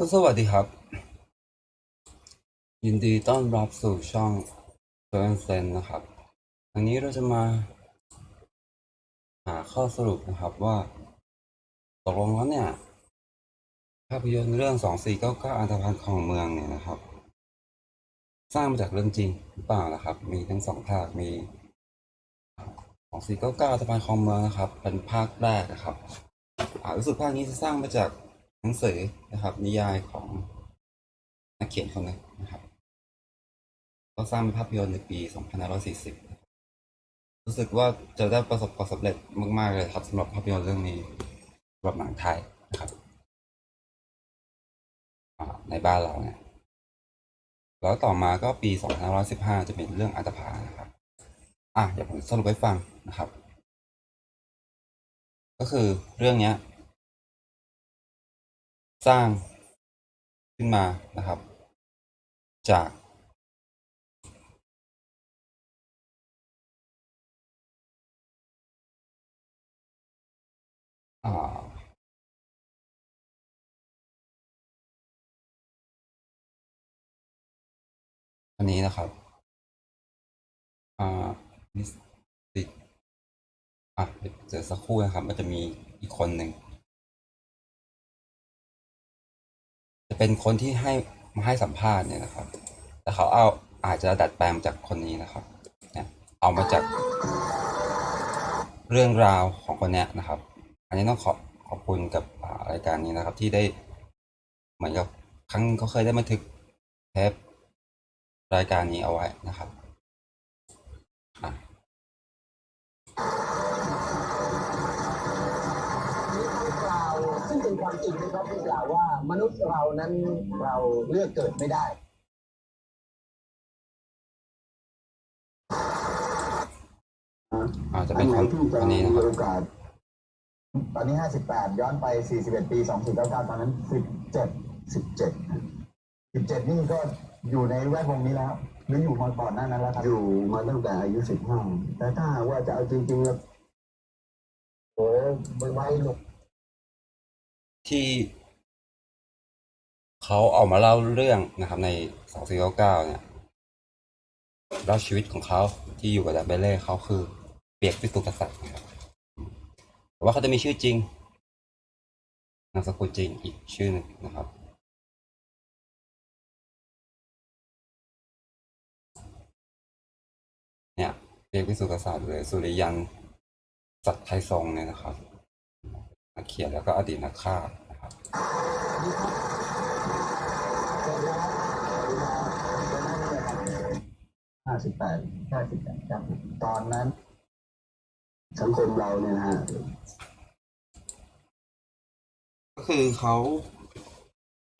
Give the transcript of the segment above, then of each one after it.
ก็สวัสดีครับ ยินดีต้อนรับสู่ช่องเซนเซนนะครับวันนี้เราจะมา หาข้อสรุปนะครับว่าตกลงแล้วเนี่ย ภาพยนตร์เรื่อง 2499 อันธพาลของเมืองเนี่ยนะครับ สร้างมาจากเรื่องจริงหรือเปล่านะครับ มีทั้งสองภาคมี 2499 อันธพาลของเมืองนะครับ เป็นภาคแรกนะครับรู้สึกภาคนี้จะสร้างมาจาก หนังสือนะครับนิยายของนักเขียนคนหนึงนะครับก็สร้างเป็นภาพยนตร์ในปี 2540 รู้สึกว่าจะได้ประสบความสำเร็จมาก ๆ เลยครับสำหรับภาพยนตร์เรื่องนี้สำหรับหนังไทยนะครับในบ้านเราเนี่ยแล้วต่อมาก็ปี 2515 จะเป็นเรื่องอัตภานะครับ อะเดี๋ยวผมสรุปให้ฟังนะครับ ก็คือเรื่องเนี้ย สร้างขึ้นมานะครับ จาก อันนี้นะครับ อ่านิสติอะเดี๋ยวสักครู่นะครับ มันจะมีอีกคนหนึ่ง จะเป็นคนที่ให้มาให้สัมภาษณ์เนี่ยนะครับ แต่เขาเอาอาจจะดัดแปลงจากคนนี้นะครับเนี่ยเอามาจากเรื่องราวของคนเนี้ยนะครับ อันนี้ต้องขอขอบคุณกับรายการนี้นะครับ ที่ได้เหมือนกับครั้งเขาเคยได้บันทึกเทปรายการนี้เอาไว้นะครับ เป็นความจริงนะครับที่กล่าวว่ามนุษย์เรานั้นเราเลือกเกิดไม่ได้ อาจจะเป็นคนคนนี้นะครับมีโอกาส ตอนนี้ 58 ย้อนไป 41 ปี 2499 ตอนนั้น 17 17 17 นี่ก็อยู่ในแวดวงนี้แล้ว หรืออยู่มาก่อนหน้านั้นแล้วครับ อยู่มาตั้งแต่อายุ 15 แต่ถ้าหากว่าจะเอาจริงๆแล้วโอ้ไม่ไหวหรอก ที่เขาเออกมาเล่าเรื่องนะครับในสองสี่เก้าเก้าเนี่ยเล่าชีวิตของเขาที่อยู่กับดับเบลเล่เขาคือเปียกพิสุกษัตริย์นะครับแต่ว่าเขาจะมีชื่อจริงนามสกุลจริงอีกชื่อหนึ่งนะครับ เนี่ยเปียกพิสุกษัตริย์เลยสุริยันสัตย์ไทยทรงเนี่ยนะครับนักเขียนแล้วก็อดีตนักฆ่า ห้าสิบแปดห้าสิบแปดครับ ตอนนั้น สังคมเราเนี่ยนะฮะก็คือเขา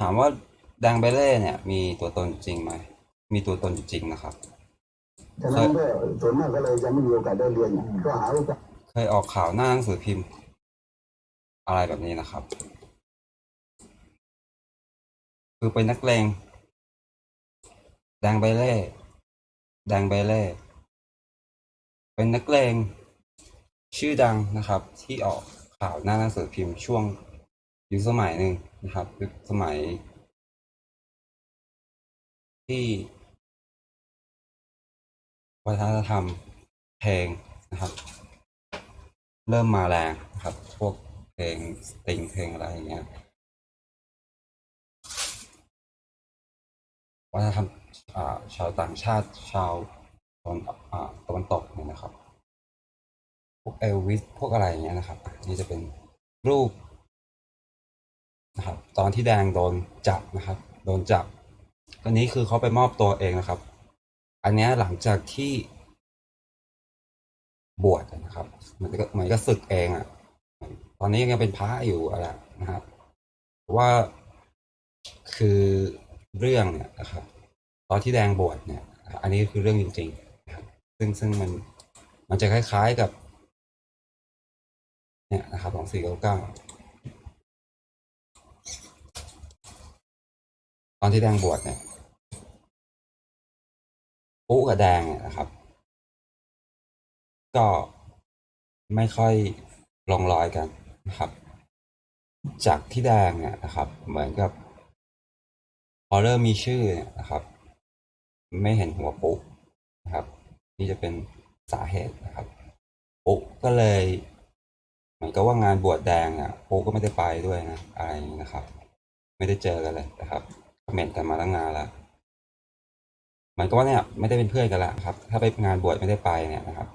ถามว่าดังเบเล่เนี่ย มีตัวตนจริงไหม มีตัวตนจริงนะครับ ฉะนั้นก็ส่วนมากก็เลยจะไม่มีโอกาสได้เรียนก็หาโอกาสเคยออกข่าวหน้าหนังสือพิมพ์ อะไรแบบนี้นะครับ คือเป็นนักเลงแดงเบเล่แดงเบเล่เป็นนักเลงชื่อดังนะครับ ที่ออกข่าวหน้าหนังสือพิมพ์ช่วงยุคสมัยหนึ่งนะครับยุคสมัย ที่วัฒนธรรมเพลงนะครับ เริ่มมาแรงนะครับ พวกเพลงสตริงเพลงอะไรอย่างเงี้ย วัฒนธรรมชาวต่างชาติชาวตะวันตะวันตกเนี่ยนะครับ พวกเอลวิสพวกอะไรอย่างเงี้ยนะครับ นี่จะเป็นรูปนะครับ ตอนที่แดงโดนจับนะครับ โดนจับอันนี้คือเขาไปมอบตัวเองนะครับ อันนี้หลังจากที่บวชนะครับเหมันก็เหมือนก็ศึกเองอะ ตอนนี้ยังเป็นพระอยู่อะไรนะครับว่าคือ เรื่องเนี่ยนะครับตอนที่แดงบวชเนี่ยอันนี้คือเรื่องจริงๆนะครับซึ่งซึ่งมันมันจะคล้ายๆกับ เนี่ยนะครับของสี่เก้าเก้าตอนที่แดงบวชเนี่ยปุ๊กับแดงเนี่ยนะครับ ก็ไม่ค่อยลงรอยกันนะครับ จากที่แดงเนี่ยนะครับ เหมือนกับ อเริ่มมีชื่อเนี่ยนะครับ ไม่เห็นหัวปุ๊นะครับ นี่จะเป็นสาเหตุนะครับปุ๊ก็เลยเหมือนกับว่างานบวชแดงอะปุ๊ก็ไม่ได้ไปด้วยนะอะไรนี้นะครับ ไม่ได้เจอกันเลยนะครับคอมเมนต์กันมาตั้งนานแล้วเหมือนกับว่าเนี่ยไม่ได้เป็นเพื่อนกันละครับ ถ้าไปงานบวชไม่ได้ไปเนี่ยนะครับ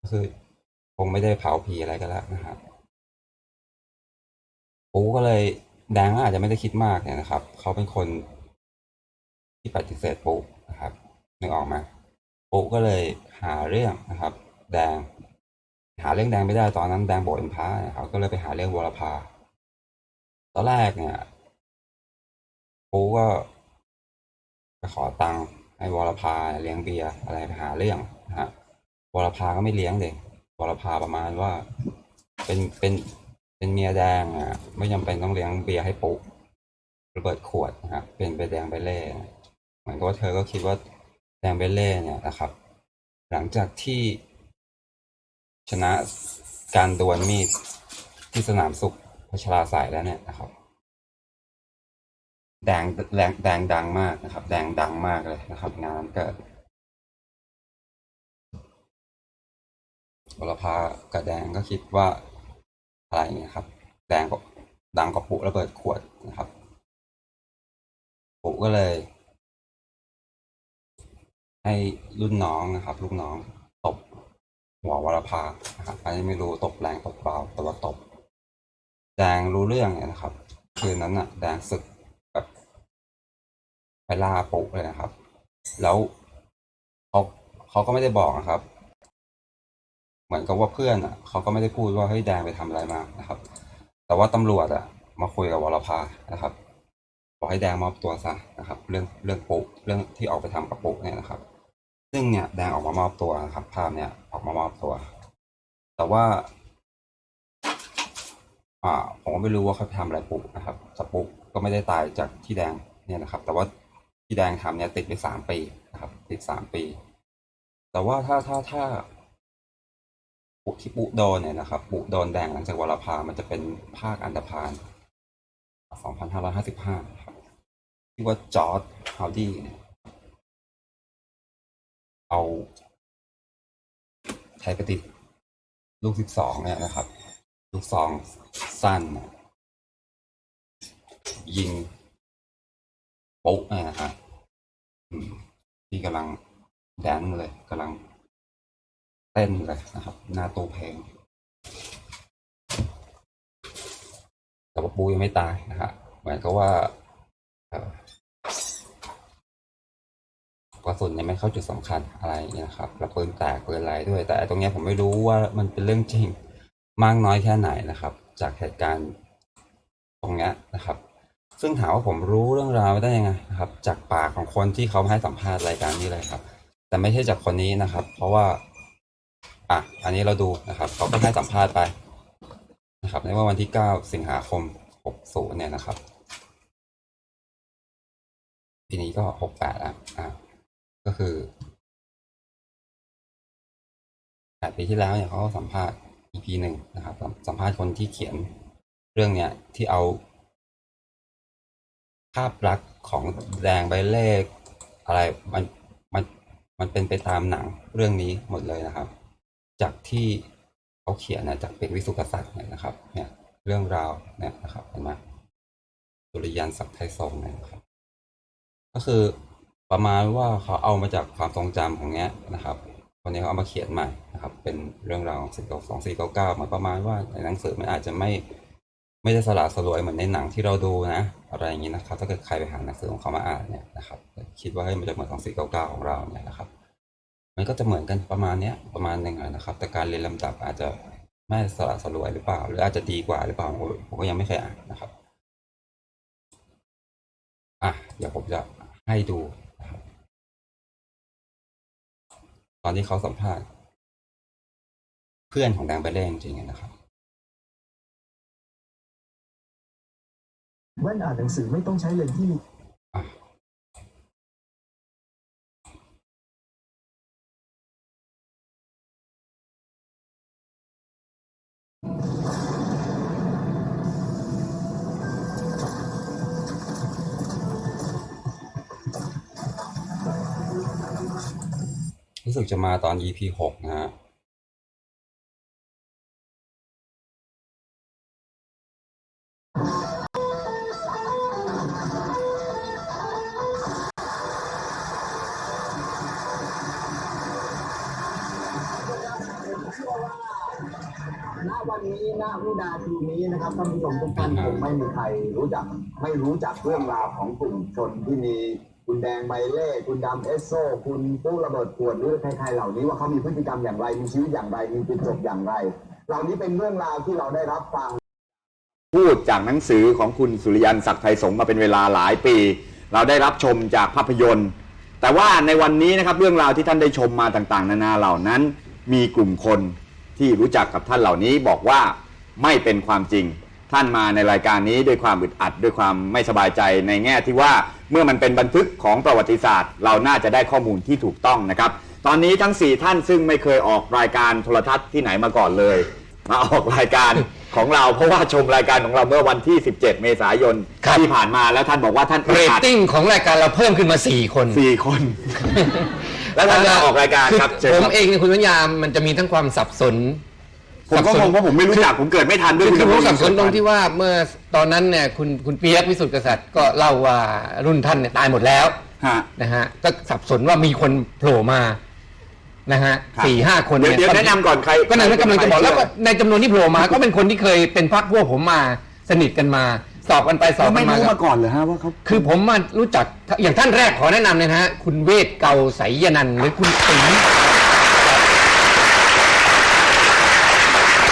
ก็คือคงไม่ได้เผาผีอะไรกันแล้วนะครับปูก็เลย แดงก็อาจจะไม่ได้คิดมากเนี่ยนะครับ เขาเป็นคนที่ปฏิเสธปูนะครับนึกออกไหมาปูก็เลยหาเรื่องนะครับ แดง หาเรื่องแดงไม่ได้ตอนนั้นแดงโบสถ์เป็นพระนะครับก็เลยไปหาเรื่องวรพาตอนแรกเนี่ยปูก็ไปขอตังค์ให้วรพาเลี้ยงเบียร์อะไรไปหาเรื่องนะฮะวรพาก็ไม่เลี้ยงเด็กวรพาประมาณว่า เป็นเป็น เป็นเมียแดงอะไม่จำเป็นต้องเลี้ยงเบียร์ให้ปุกระเบิดขวดนะฮะเป็นไปแดงไปเล่เหมือนกับว่าเธอก็คิดว่าแดงไปเล่เนี่ยนะครับ หลังจากที่ชนะการดวลมีดที่สนามสุขพัชราสายแล้วเนี่ยนะครับ แดงแดงแดงดังมากนะครับ แดงดังมากเลยนะครับ งานนั้นเกิดวรพากับแดงก็คิดว่า อะไรเงี้ยครับแดงก็ดังกว่าปุระเบิดขวดนะครับปุก็เลย ให้รุ่นน้องนะครับ ลูกน้องตบหัววรพานะครับอันนี้ไม่รู้ตบแรงตบเบาแต่ว่าตบแดงรู้เรื่องเนี่ยนะครับ คืนนั้นน่ะ แดงศึกแบบไปล่าปุเลยนะครับ แล้วเขาเขาก็ไม่ได้บอกนะครับ เหมือนกับว่าเพื่อนอะเขาก็ไม่ได้พูดว่าเฮ้ยแดงไปทำอะไรมานะครับ แต่ว่าตำรวจอะ มาคุยกับวรพานะครับบอกให้แดงมอบตัวซะนะครับ เรื่องเรื่องปุ๊เรื่องที่ออกไปทำกับปุ๊เนี่ยนะครับ ซึ่งเนี่ยแดงออกมามอบตัวนะครับภาพเนี่ยออกมามอบตัว แต่ว่าอ่าผมก็ไม่รู้ว่าเขาไปทำอะไรปุ๊กนะครับแต่ปุกก็ไม่ได้ตายจากที่แดงเนี่ยนะครับ แต่ว่าที่แดงทำเนี่ยติดไปสามปีนะครับ ติดสามปี แต่ว่าถ้าถ้าถ้า ปุกที่ปุโดนเนี่ยนะครับปุโดนแดงหลังจากวรพา มันจะเป็นภาคอันดพานสองพันห้าร้อยห้าสิบห้าครับที่ว่าจอร์ดฮาวดี้เนี่ยเอาไทยประดิษฐ์ลูกสิบสองเนี่ยนะครับ ลูกซองสั้น ยิงโป๊ะเนี่ยนะฮะอืมที่กำลังแดนเลยกำลัง เต้นเลยนะครับหน้าตู้เพงแต่ว่าปูยังไม่ตายนะฮะเหมือนกับว่ากระสุนยังไม่เข้าจุดสำคัญอะไรนะครับแล้วปืนแตกปืนอะไรด้วย แต่ตรงเนี้ยผมไม่รู้ว่ามันเป็นเรื่องจริงมากน้อยแค่ไหนนะครับ จากเหตุการณ์ตรงเนี้ยนะครับ ซึ่งถามว่าผมรู้เรื่องราวได้ยังไงนะครับ จากปากของคนที่เขาให้สัมภาษณ์รายการนี้เลยครับ แต่ไม่ใช่จากคนนี้นะครับ เพราะว่า อะอันนี้เราดูนะครับเขาก็ให้สัมภาษณ์ไปนะครับในเมื่อวันที่ 9 สิงหาคม 60 เนี่ยนะครับปีนี้ก็ 68อะอะก็คือแปดปีที่แล้วเนี่ยเขาสัมภาษณ์ EP หนึ่งนะครับ สัมสัมภาษณ์คนที่เขียนเรื่องเนี้ยที่เอา ภาพลักษณ์ของแดงใบเลขอะไรมันมันมันเป็นไปตามหนังเรื่องนี้หมดเลยนะครับ จากที่เขาเขียนนะจากเป็นวิสุกษัตริย์เนี่ยนะครับเนี่ยเรื่องราวเนี่ยนะครับเห็นไหมสุริยันศักดิ์ไทยทรงเนี่ยนะครับ ก็คือประมาณว่าเขาเอามาจากความทรงจำของเนี้ยนะครับคนนี้เขาเอามาเขียนใหม่นะครับ เป็นเรื่องราวของสี่สองสี่เก้าเก้ามันประมาณว่าในหนังสือมันอาจจะไม่ไม่ได้สละสลวยเหมือนในหนังที่เราดูนะ อะไรอย่างนี้นะครับ ถ้าเกิดใครไปหาหนังสือของเขามาอ่านเนี่ยนะครับ คิดว่าเฮ้ยมันจะเหมือนสองสี่เก้าเก้าของเราเนี่ยนะครับ มันก็จะเหมือนกันประมาณเนี้ยประมาณหนึ่งอะนะครับ แต่การเรียนลำดับอาจจะไม่สละสลวยหรือเปล่า หรืออาจจะดีกว่าหรือเปล่าผมผมก็ยังไม่เคยอ่านนะครับอะเดี๋ยวผมจะให้ดูนะครับตอนที่เขาสัมภาษณ์ เพื่อนของแดงไปเล่จริงๆนะครับแว่นอ่านหนังสือไม่ต้องใช้เลนส์ที่มีอะ รู้สึกจะมาตอน EP หกนะฮะณวันนี้ณวินาทีนี้นะครับท่านผู้ชมทุกท่านคงไม่มีใครรู้จัก ไม่รู้จักเรื่องราวของกลุ่มชนที่มี คุณแดงใบเล่คุณดำเอสโซ คุณปุ๊ระเบิดขวดหรือใครๆเหล่านี้ว่าเขามีพฤติกรรมอย่างไร มีชีวิตอย่างไร มีจุดจบอย่างไร เหล่านี้เป็นเรื่องราวที่เราได้รับฟัง พูดจากหนังสือของคุณสุริยันศักดิ์ไทยสงฆ์มาเป็นเวลาหลายปี เราได้รับชมจากภาพยนตร์ แต่ว่าในวันนี้นะครับเรื่องราวที่ท่านได้ชมมาต่างๆ นานาเหล่านั้น มีกลุ่มคนที่รู้จักกับท่านเหล่านี้บอกว่าไม่เป็นความจริง ท่านมาในรายการนี้ด้วยความอึดอัดด้วยความไม่สบายใจในแง่ที่ว่าเมื่อมันเป็นบันทึกของประวัติศาสตร์ เราน่าจะได้ข้อมูลที่ถูกต้องนะครับ ตอนนี้ทั้ง 4 ท่านซึ่งไม่เคยออกรายการโทรทัศน์ที่ไหนมาก่อนเลย มาออกรายการของเราเพราะว่าชมรายการของเราเมื่อวันที่ 17 เมษายนครับที่ผ่านมาแล้วท่านบอกว่าท่านเรตติ้งของรายการเราเพิ่มขึ้นมา 4 คน สี่คน แล้วท่านมาออกรายการครับอเชิญผมครับ เองเนี่ยคุณวิญญามันจะมีทั้งความสับสน ผมก็งงเพราะผมไม่รู้จักผมเกิดไม่ทันด้วยคือคือผมณสับสนตรงที่ว่าเมื่อตอนนั้นเนี่ยคุณคุณเปียกวิสุทธิกษัตริย์ก็เล่าว่ารุ่นท่านเนี่ยตายหมดแล้วฮะนะฮะก็สับสนว่ามีคนโผล่มานะฮะครับสี่ห้าคนเดี๋ยวนี่เดี๋ยวแนะนำก่อนใคร ก็นั่นกำลังจะบอกแล้วใครว่าในจำนวนที่โผล่มา ก็เป็นคนที่เคยเป็นพักพวกผมมาสนิทกันมาสอบกันไปสอบเรากัไม่นมารู้กับมาก่อนเลยฮะว่าเขาคือผมมารู้จักอย่างท่านแรกขอแนะนำเลยนะฮะคุณเวทเกาไสยนันท์หรือคุณติ๋ม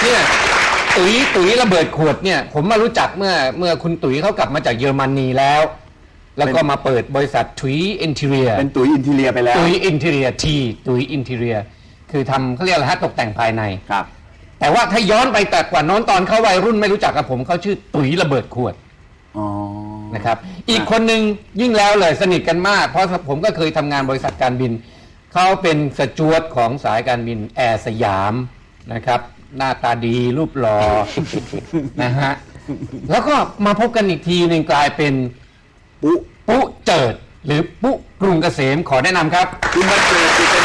เนี่ยตุ๋ยตุ๋ยระเบิดขวดเนี่ย ผมมารู้จักเมื่อเมื่อคุณตุ๋ยเขากลับมาจากเยอรมนีแล้ว แล้วก็มาเปิดบริษัทถุยอินเทเรียเป็นตุ๋ยอินทีเลียไปแล้ว ตุ๋ยอินเทเรียทีตุ๋ยอินเทเรีย คือทำเขาเรียกอะไรฮะตกแต่งภายใน ครับ แต่ว่าถ้าย้อนไปแต่กว่าน้นตอนเขาวัยรุ่นไม่รู้จักกับผมเขาชื่อตุ๋ยระเบิดขวดอ๋อ นะครับ อีกคนหนึ่งยิ่งแล้วเลยสนิทกันมาก เพราะผมก็เคยทำงานบริษัทการบิน เขาเป็นสจวตของสายการบินแอร์สยามนะครับ หน้าตาดีรูปหลอ่อ นะฮะ แล้วก็มาพบกันอีกทีหนึ่งกลายเป็น ปุ๊ปุ๊เจิด หรือปุ๊กรุงเกษมขอแนะนำครับ คุณมาเจอคือเป็น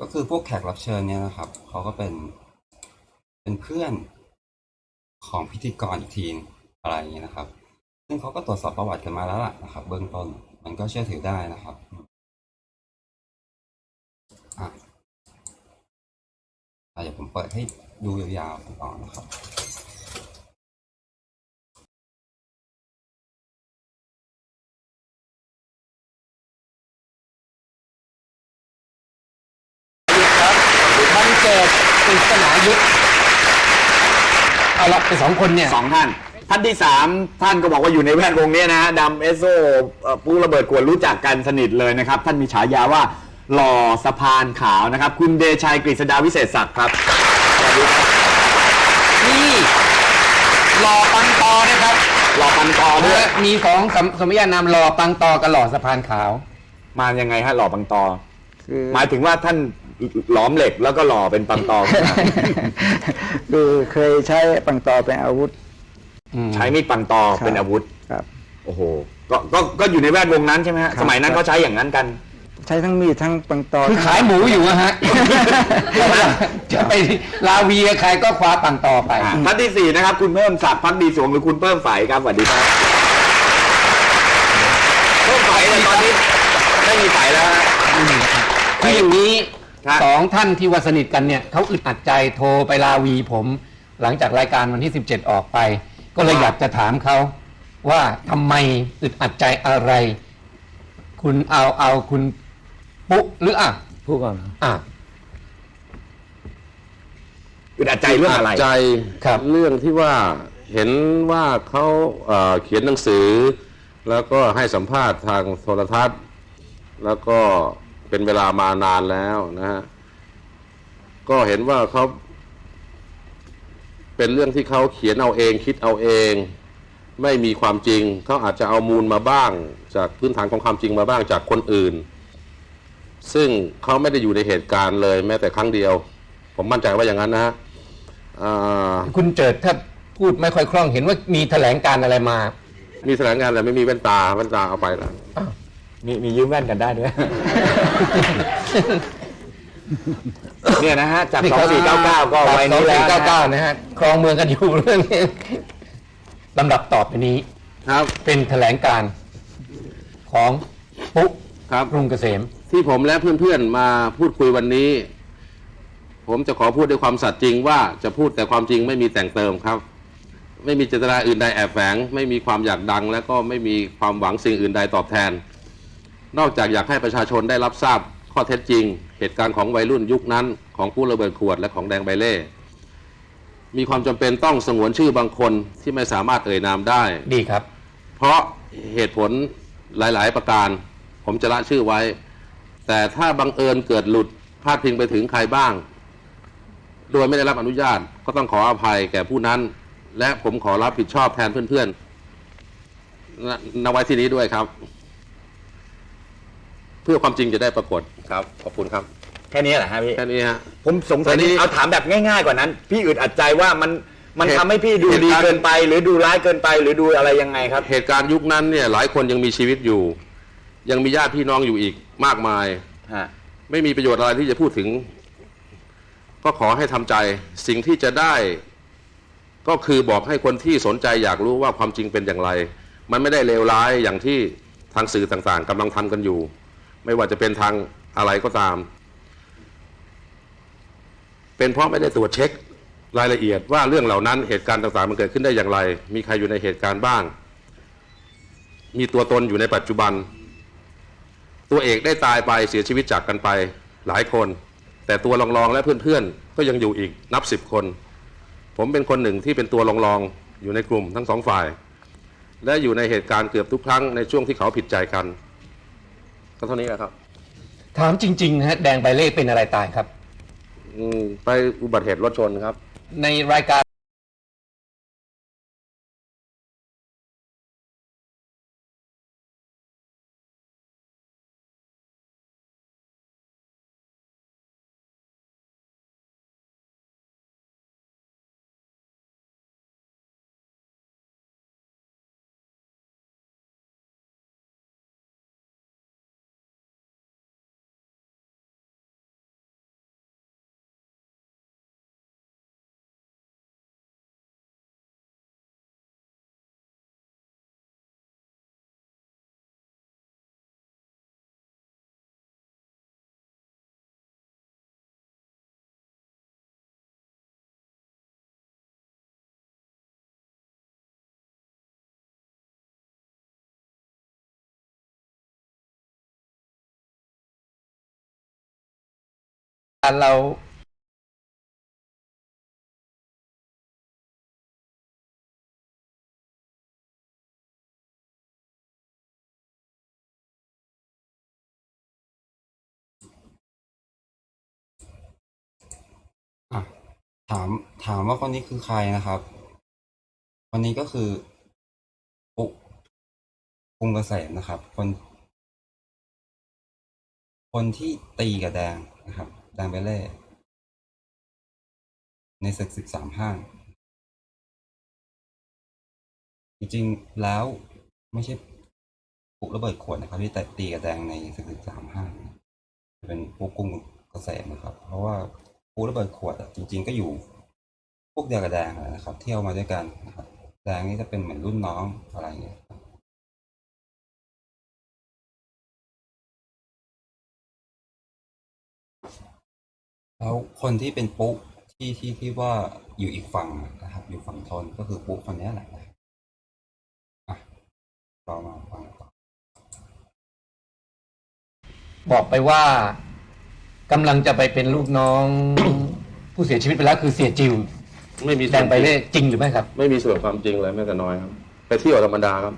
ก็คือพวกแขกรับเชิญเนี่ยนะครับ เขาก็เป็นเป็นเพื่อนของพิธีกรอีกทีอะไรอย่างเงี้ยนะครับ ซึ่งเขาก็ตรวจสอบประวัติกันมาแล้วล่ะนะครับ เบื้องต้นมันก็เชื่อถือได้นะครับอะเดี๋ยวผมเปิดให้ดูยาวๆต่อนะครับมันเกิดปริศนายุทธเอาละเป็นสองคนเนี่ยสองท่าน ท่านที่สามท่านก็บอกว่าอยู่ในแวดวงเนี้ยนะฮะดำเอสโซเอ่อปุ๊ระเบิดกวนรู้จักกันสนิทเลยนะครับ ท่านมีฉายาว่าหล่อสะพานขาวนะครับ คุณเดชัยกฤษดาวิเศษศักดิ์ครับสวัสดีครับนี่หล่อปังตอนะครับหล่อปันกอด้วยและมีของสมสมญานามหล่อปังตอกับหล่อสะพานขาว มายังไงฮะหล่อปังตอ คือ หมายถึงว่าท่านหลอมเหล็กแล้วก็หล่อเป็นปังตอ คือเคยใช้ปังตอเป็นอาวุธ ใช้มีดปังตอเป็นอาวุธ ครับ โอ้โหก็ก็ก็อยู่ในแวดวงนั้นใช่ไหมฮะครับ สมัยนั้นเขาใช้อย่างนั้นกัน ใช้ทั้งมีดทั้งปังตอ คือขายหมูอยู่อะฮะ จะไปลาเวียใครก็คว้าปังตอไป อ่าท่านที่สี่นะครับ คุณเพิ่มศักดิ์พักดีสวงหรือคุณเพิ่มฝ่ายครับสวัสดีครับเพิ่มฝ่ายเลยตอนนี้ไม่มีฝ่ายแล้วฮะ คืออย่างนี้ครับ สองท่านที่ว่าสนิทกันเนี่ยเขาอึดอัดใจโทรไปลาวีผม หลังจากรายการวันที่ 17 ออกไป ก็เลยอยากจะถามเขาว่าทำไมอึดอัดใจอะไร คุณเอาเอาคุณปุ๊หรืออะพูดก่อนอะ อึดอัดใจเรื่องอะไรดใจครับ เรื่องที่ว่าเห็นว่าเขาเอ่อเขียนหนังสือ แล้วก็ให้สัมภาษณ์ทางโทรทัศน์ แล้วก็เป็นเวลามานานแล้วนะฮะ ก็เห็นว่าเขา เป็นเรื่องที่เขาเขียนเอาเองคิดเอาเอง ไม่มีความจริงเขาอาจจะเอามูลมาบ้าง จากพื้นฐานของความจริงมาบ้างจากคนอื่น ซึ่งเขาไม่ได้อยู่ในเหตุการณ์เลยแม้แต่ครั้งเดียว ผมมั่นใจว่าอย่างนั้นนะฮะอ่าคุณเจิดถ้าพูดไม่ค่อยคล่องเห็นว่ามีแถลงการอะไรมามีแถลงงานอะไรไม่มีแว่นตาแว่นตาเอาไปแล้วมีมียืมแว่นกันได้ด้วย เนี่ยนะฮะจากนี่สองสี่เก้าเก้าก็ไว้นี้แล้วเก้านะเก้าฮะนะฮะครองเมืองกันอยู่เรื่องนี้ลำดับต่อไปนี้ครับ เป็นแถลงการของปุ๊ครับรุ่งเกษม ที่ผมและเพื่อนๆมาพูดคุยวันนี้ ผมจะขอพูดด้วยความสัตย์จริงว่าจะพูดแต่ความจริงไม่มีแต่งเติมครับ ไม่มีเจตนาอื่นใดแอบแฝง ไม่มีความอยากดัง และก็ไม่มีความหวังสิ่งอื่นใดตอบแทน นอกจากอยากให้ประชาชนได้รับทราบข้อเท็จจริง เหตุการณ์ของวัยรุ่นยุคนั้นของผู้ระเบิดขวดและของแดงใบเล่ มีความจำเป็นต้องสงวนชื่อบางคนที่ไม่สามารถเอ่ยนามได้ ดีครับ เพราะเหตุผลหลาย ๆ ประการ ผมจะละชื่อไว้ แต่ถ้าบังเอิญเกิดหลุดพาดพิงไปถึงใครบ้าง โดยไม่ได้รับอนุญาตก็ต้องขออภัยแก่ผู้นั้น และผมขอรับผิดชอบแทนเพื่อนๆณณไว้ที่นี้ด้วยครับ เพื่อความจริงจะได้ปรากฏครับ ขอบคุณครับแค่นี้แหละฮะพี่ แค่นี้ฮะ ผมสงสัยตอนนี้นี่เอาถามแบบง่ายๆกว่านั้น พี่อึดอัดใจว่ามันมันเหตุ ทำให้พี่ดูเหตุดีการณ์เกินไป หรือดูร้ายเกินไป หรือดูอะไรยังไงครับ เหตุการณ์ยุคนั้นเนี่ยหลายคนยังมีชีวิตอยู่ ยังมีญาติพี่น้องอยู่อีกมากมาย ฮะ ไม่มีประโยชน์อะไรที่จะพูดถึง ก็ขอให้ทำใจสิ่งที่จะได้ ก็คือบอกให้คนที่สนใจอยากรู้ว่าความจริงเป็นอย่างไร มันไม่ได้เลวร้ายอย่างที่ทางสื่อต่างๆกำลังทำกันอยู่ ไม่ว่าจะเป็นทางอะไรก็ตาม เป็นเพราะไม่ได้ตรวจเช็ครายละเอียดว่าเรื่องเหล่านั้นเหตุการณ์ต่างๆมันเกิดขึ้นได้อย่างไร มีใครอยู่ในเหตุการณ์บ้าง มีตัวตนอยู่ในปัจจุบัน ตัวเอกได้ตายไปเสียชีวิตจากกันไปหลายคน แต่ตัวรองๆและเพื่อนๆ ก็ยังอยู่อีกนับสิบคน ผมเป็นคนหนึ่งที่เป็นตัวรองๆอยู่ในกลุ่มทั้งสองฝ่าย และอยู่ในเหตุการณ์เกือบทุกครั้งในช่วงที่เขาผิดใจกัน ก็เท่านี้แหละครับ ถามจริงๆนะฮะแดงใบเล่เป็นอะไรตายครับ อืมไปอุบัติเหตุรถชนครับ ในรายการ เราอะถามถามว่าคนนี้คือใครนะครับ คนนี้ก็คือปุ๊กกรุงเกษมนะครับ คน คนที่ตีกับแดงนะครับ ดงเบเล่ในศึกสิบสามห้าง จริงๆ แล้วไม่ใช่ปุกระเบิดขวดนะครับที่แต่ตีกับแดงในศึกสิบสามห้าง เป็นปุกกรุงเกษมนะครับ เพราะว่าปุกระเบิดขวดจริง ๆ ก็อยู่พวกเดียวกับแดงนะครับ เที่ยวมาด้วยกันนะครับแดงนี่จะเป็นเหมือนรุ่นน้องอะไรอย่างเงี้ย แล้วคนที่เป็นปุ๊ที่ที่ที่ว่าอยู่อีกฝั่งนะครับ อยู่ฝั่งทนก็คือปุ๊คนเนี้ยแหละนะครับอะเรามาฟังต่อบอกไปว่ากำลังจะไปเป็นลูกน้อง ผู้เสียชีวิตไปแล้วคือเสียจิวไม่มีแดงใบเล่จริงหรือไม่ครับ ไม่มีส่วนความจริงเลยแม้แต่น้อยครับ ไปเที่ยวธรรมดาครับ